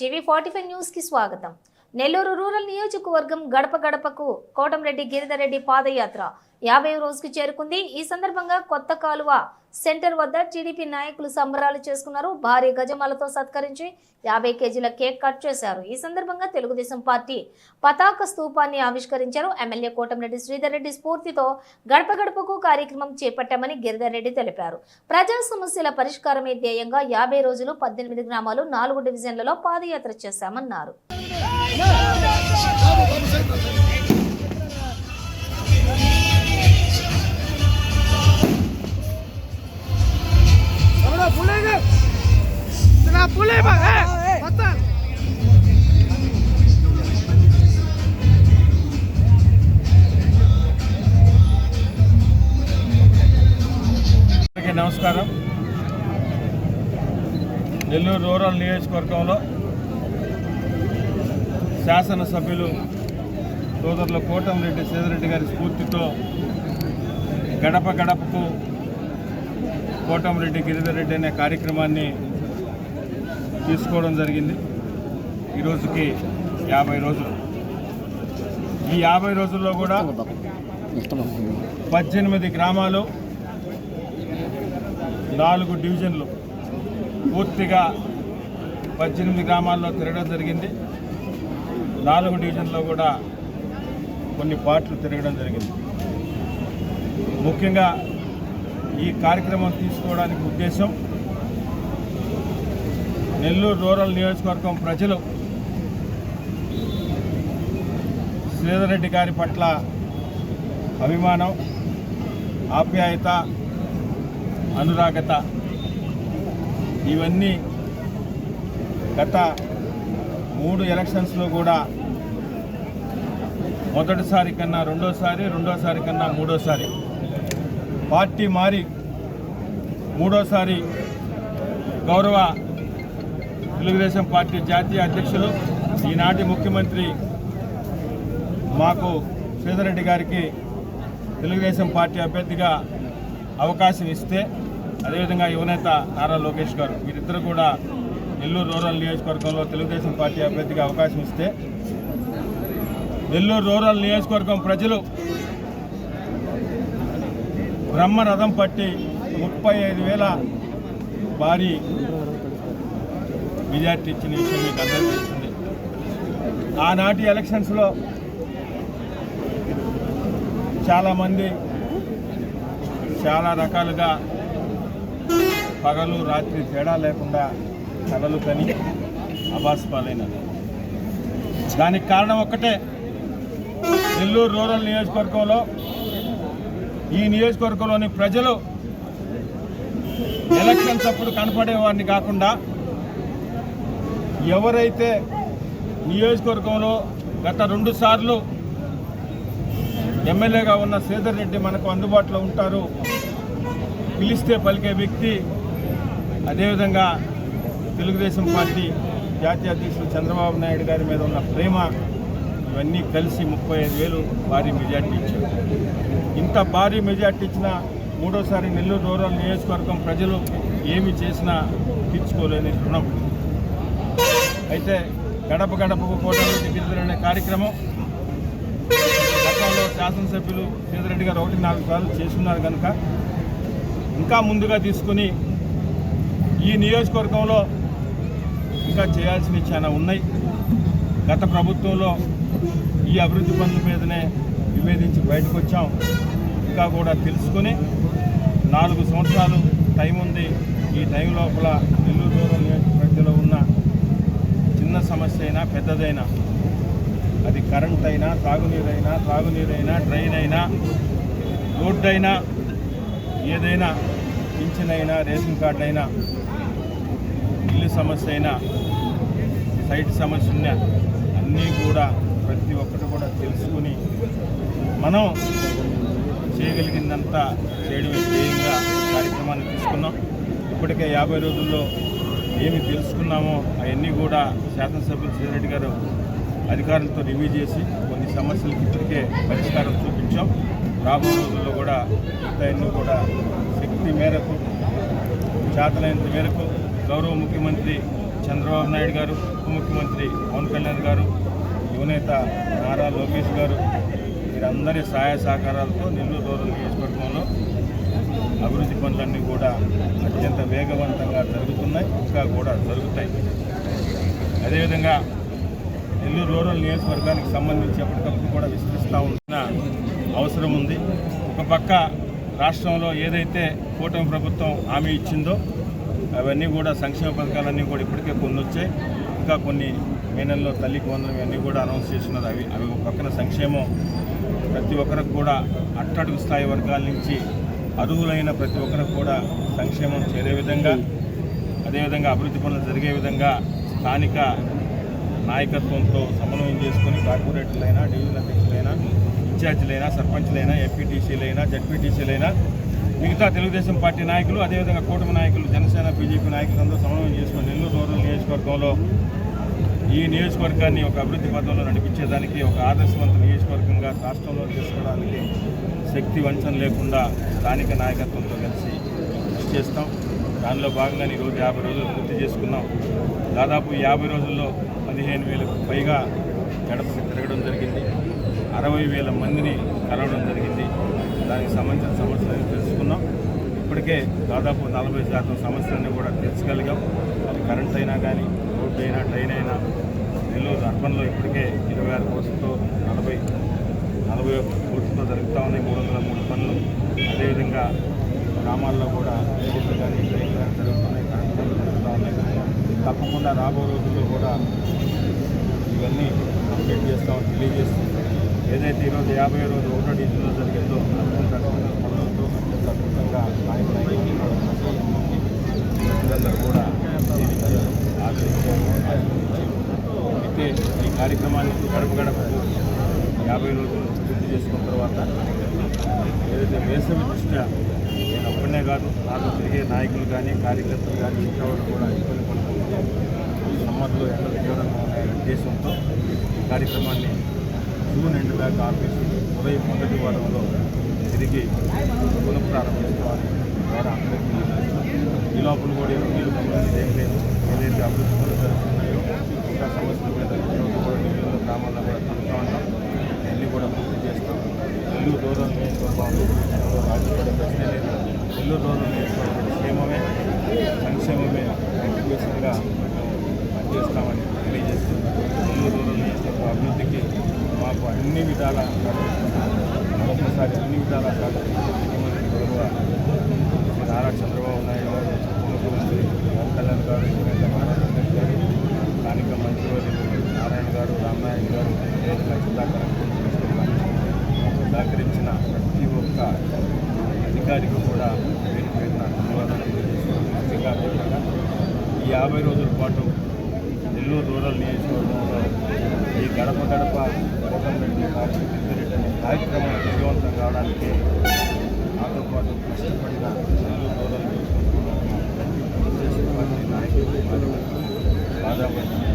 TV forty five న్యూస్కి స్వాగతం. Nellore rural నియోజకవర్గం గడప గడపకు కోటంరెడ్డి గిరిధరెడ్డి పాదయాత్ర యాభై రోజుకు చేరుకుంది. ఈ సందర్భంగా కొత్త కాలువ సెంటర్ వద్ద టీడీపీ నాయకులు సంబరాలు చేసుకున్నారు. భారీ గజమాలతో సత్కరించి యాభై కేజీల కేక్ కట్ చేశారు. ఈ సందర్భంగా తెలుగుదేశం పార్టీ పతాక స్తూపాన్ని ఆవిష్కరించారు. ఎమ్మెల్యే కోటంరెడ్డి శ్రీధర్ రెడ్డి స్ఫూర్తితో గడప గడపకు కార్యక్రమం చేపట్టామని గిరిధర్ రెడ్డి తెలిపారు. ప్రజా సమస్యల పరిష్కారమే ధ్యేయంగా యాభై రోజులు పద్దెనిమిది గ్రామాలు నాలుగు డివిజన్లలో పాదయాత్ర చేశామన్నారు. Ahora, pulega. Tengah pulih, Pak. Eh, patah. అందరికీ నమస్కారం నెల్లూరు రూరల్ నియోజకవర్గంలో శాసనసభ్యులు సోదరుల కోటంరెడ్డి సేదరెడ్డి గారి స్ఫూర్తితో గడప గడపకు కోటంరెడ్డి గిరిధర్ రెడ్డి అనే కార్యక్రమాన్ని తీసుకోవడం జరిగింది. ఈరోజుకి యాభై రోజులు. ఈ యాభై రోజుల్లో కూడా పద్దెనిమిది గ్రామాలు నాలుగు డివిజన్లు పూర్తిగా పద్దెనిమిది గ్రామాల్లో తిరగడం జరిగింది. నాలుగు డివిజన్లో కూడా కొన్ని పార్ట్లు తిరగడం జరిగింది. ముఖ్యంగా ఈ కార్యక్రమం తీసుకోవడానికి ఉద్దేశం నెల్లూరు రూరల్ నియోజకవర్గం ప్రజలు శ్రీధర్ రెడ్డి గారి పట్ల అభిమానం ఆప్యాయత అనురాగత ఇవన్నీ గత మూడు ఎలక్షన్స్లో కూడా మొదటిసారి కన్నా రెండోసారి రెండోసారి కన్నా మూడోసారి. పార్టీ మారి మూడోసారి గౌరవ తెలుగుదేశం పార్టీ జాతీయ అధ్యక్షులు ఈనాటి ముఖ్యమంత్రి మాకు శ్రీధరెడ్డి గారికి తెలుగుదేశం పార్టీ అభ్యర్థిగా అవకాశం ఇస్తే అదేవిధంగా యువనేత నారా లోకేష్ గారు వీరిద్దరు కూడా నెల్లూరు రూరల్ నియోజకవర్గంలో తెలుగుదేశం పార్టీ అభ్యర్థిగా అవకాశం ఇస్తే నెల్లూరు రూరల్ నియోజకవర్గం ప్రజలు బ్రహ్మరథం పట్టి ముప్పై ఐదు వేల భారీ మెజార్టీ ఇచ్చిన విషయం మీకు అందరికీ తెలిసింది. ఆనాటి ఎలక్షన్స్లో చాలామంది చాలా రకాలుగా పగలు రాత్రి తేడా లేకుండా కలలు కని పాలైనది దానికి కారణం ఒక్కటే నెల్లూరు రూరల్ నియోజకవర్గంలో ఈ నియోజకవర్గంలోని ప్రజలు ఎలక్షన్స్ అప్పుడు కనపడేవాడిని కాకుండా ఎవరైతే నియోజకవర్గంలో గత రెండు సార్లు ఎమ్మెల్యేగా ఉన్న శ్రీధర్ రెడ్డి మనకు అందుబాటులో ఉంటారు పిలిస్తే పలికే వ్యక్తి అదేవిధంగా తెలుగుదేశం పార్టీ జాతీయ అధ్యక్షులు చంద్రబాబు నాయుడు గారి మీద ఉన్న ప్రేమ ఇవన్నీ కలిసి ముప్పై ఐదు వేలు భారీ మెజార్టీ ఇచ్చారు. ఇంత భారీ మెజార్టీ ఇచ్చిన మూడోసారి నెల్లూరు రూరల్ నియోజకవర్గం ప్రజలు ఏమి చేసినా తీర్చుకోలేని రుణం. అయితే గడప గడపకు కోటరెడ్డి గిరిజన కార్యక్రమం గతంలో శాసనసభ్యులు సీతారెడ్డి గారు ఒకటి నాలుగు సార్లు చేస్తున్నారు కనుక ఇంకా ముందుగా తీసుకుని ఈ నియోజకవర్గంలో ఇంకా చేయాల్సినవి చాలా ఉన్నాయి. గత ప్రభుత్వంలో ఈ అభివృద్ధి పనుల మీదనే నివేదించి బయటకు వచ్చాం. ఇంకా కూడా తెలుసుకుని నాలుగు సంవత్సరాలు టైం ఉంది. ఈ టైం లోపల నెల్లూరు దూరం నియోజకవర్గంలో ఉన్న చిన్న సమస్య అయినా పెద్దదైనా అది కరెంట్ అయినా తాగునీరైనా తాగునీరైనా డ్రైన్ అయినా రోడ్డు అయినా ఏదైనా పింఛన్ అయినా రేషన్ కార్డు అయినా ఇల్లు సమస్య అయినా సైట్ సమస్య ఉన్నా అన్నీ కూడా ప్రతి ఒక్కటి కూడా తెలుసుకుని మనం చేయగలిగిందంతా చేయడమే ధ్యేయంగా కార్యక్రమాన్ని తీసుకున్నాం. ఇప్పటికే యాభై రోజుల్లో ఏమి తెలుసుకున్నామో అవన్నీ కూడా శాసనసభ్యులు శ్రీరెడ్డి గారు అధికారులతో రివ్యూ చేసి కొన్ని సమస్యలకు ఇప్పటికే పరిష్కారం చూపించాం. రాబో రోజుల్లో కూడా మిగతాయన్ని కూడా శక్తి మేరకు చేతనైనంత మేరకు గౌరవ ముఖ్యమంత్రి చంద్రబాబు నాయుడు గారు ఉప ముఖ్యమంత్రి పవన్ కళ్యాణ్ గారు యువనేత నారా లోకేష్ గారు వీరందరి సహాయ సహకారాలతో నెల్లూరు రూరల్ నియోజకవర్గంలో అభివృద్ధి పనులన్నీ కూడా అత్యంత వేగవంతంగా జరుగుతున్నాయి ఇంకా కూడా జరుగుతాయి. అదేవిధంగా నెల్లూరు రూరల్ నియోజకవర్గానికి సంబంధించి ఎప్పటికప్పుడు కూడా విస్తరిస్తూ ఉన్న అవసరం ఉంది. ఒక పక్క రాష్ట్రంలో ఏదైతే కూటమి ప్రభుత్వం హామీ ఇచ్చిందో అవన్నీ కూడా సంక్షేమ పథకాలన్నీ కూడా ఇప్పటికే కొన్ని వచ్చాయి. ఇంకా కొన్ని మే నెలలో తల్లికి వందనం ఇవన్నీ కూడా అనౌన్స్ చేస్తున్నారు. అవి అవి ఒక పక్కన సంక్షేమం ప్రతి ఒక్కరికి కూడా అట్టడుగు స్థాయి వర్గాల నుంచి అర్హులైన ప్రతి ఒక్కరికి కూడా సంక్షేమం చేరే విధంగా అదేవిధంగా అభివృద్ధి పనులు జరిగే విధంగా స్థానిక నాయకత్వంతో సమన్వయం చేసుకుని కార్పొరేటర్లైనా డివిజన్ అధ్యక్షులైనా ఇన్ఛార్జీలైనా సర్పంచ్లైనా ఎంపీటీసీలైనా జడ్పీటీసీలైనా మిగతా తెలుగుదేశం పార్టీ నాయకులు అదేవిధంగా కూటమి నాయకులు జనసేన బీజేపీ నాయకులు అందరూ సమన్వయం చేసుకుని నెల్లూరు రూరల్ నియోజకవర్గంలో ఈ నియోజకవర్గాన్ని ఒక అభివృద్ధి పథంలో నడిపించేదానికి ఒక ఆదర్శవంత నియోజకవర్గంగా రాష్ట్రంలో తీసుకోవడానికి శక్తి వంచన లేకుండా స్థానిక నాయకత్వంతో కలిసి కృషి చేస్తాం. దానిలో భాగంగానే ఈరోజు యాభై రోజులు పూర్తి చేసుకున్నాం. దాదాపు యాభై రోజుల్లో పదిహేను వేలకు పైగా గడపకి తిరగడం జరిగింది. అరవై వేల మందిని కలవడం జరిగింది. దానికి సంబంధించిన సమస్యలను తెలుసుకున్నాం. ఇప్పటికే దాదాపు నలభై శాతం సమస్యలన్నీ కూడా తీర్చగలిగాం అది కరెంట్ అయినా కానీ రోడ్డు అయినా ట్రైన్ అయినా నెల్లూరు అర్బన్లో ఇప్పటికే ఇరవై ఆరు కోట్లతో నలభై నలభై ఒక్క కోట్లతో జరుగుతూ ఉన్నాయి. మూడు వందల మూడు పనులు. అదేవిధంగా గ్రామాల్లో కూడా రోడ్లు కానీ ట్రైన్ కానీ జరుగుతున్నాయి. కరెంట్ పనులు జరుగుతూ ఉన్నాయి. తప్పకుండా రాబో రోజుల్లో కూడా ఇవన్నీ కంప్లీట్ చేస్తామని తెలియజేస్తుంది ఏదైతే ఈరోజు యాభై రోజు ఒకటో డివిజన్లో జరిగిందో అత్యంత అద్భుతమైన పనులతో అత్యంత అద్భుతంగా ప్రజలందరూ కూడా అయితే ఈ కార్యక్రమాన్ని గడప గడపకు యాభై రోజులు పూర్తి చేసుకున్న తర్వాత ఏదైతే వేసవి దృష్ట్యా నేను ఒక్కనే కాదు నాతో తిరిగే నాయకులు కానీ కార్యకర్తలు కానీ ఇంకా వాళ్ళు కూడా ఇబ్బంది పడుతుంది సమ్మర్లో ఎండలు తీవ్రంగా ఉన్నాయనే ఉద్దేశంతో ఈ కార్యక్రమాన్ని జూన్ ఎండ్ బ్యాక్ ఆఫీస్ ఉదయం మొదటి వారంలో తిరిగి పునఃప్రారంభిస్తామని ద్వారా అందరికీ ఈ లోపల కూడా నీళ్ళు పంపిణీ ఏం లేదు. ఏదైతే అభివృద్ధి పనులు జరుగుతున్నాయో ఇంకా సమస్యలు మీద ఈరోజు కూడా నెల్లూరు గ్రామాల్లో కూడా తిరుగుతూ ఉంటాం అన్నీ కూడా పూర్తి చేస్తాం. నెల్లూరు దూరం నియోజకవర్గంలో రాజకీయ ప్రశ్నే లేదు నెల్లూరు దూరం నియోజకవర్గం క్షేమమే. సంక్షేమమే కంటిన్యూషన్గా పనిచేస్తామని తెలియజేస్తూ నెల్లూరు దూరం నియోజకవర్గ అభివృద్ధికి మాకు అన్ని విధాల మరొకసారి అన్ని విధాల ముఖ్యమంత్రి నారా చంద్రబాబు నాయుడు గారు ముఖ్యమంత్రి పవన్ కళ్యాణ్ గారు యువనేత గారు స్థానిక మంత్రివర్యులు నారాయణ గారు రామనారాయణ గారు అదేవిధంగా సహకరించిన ప్రతి ఒక్క అధికారికి కూడా పేరు పేరున ధన్యవాదాలు తెలియజేస్తున్నాను. ముఖ్యంగా ఈ యాభై రోజుల పాటు నెల్లూరు రూరల్ నియోజకవర్గంలో ఈ గడప గడప కోటంరెడ్డి కార్యక్రమం అనే కార్యక్రమం విజయవంతం కావడానికి నాతో పాటు కష్టపడిన నెల్లూరు రూరల్ నియోజకవర్గంలో ఉన్న ప్రతి పార్టీ నాయకులు కార్యకర్తలు దాదాపు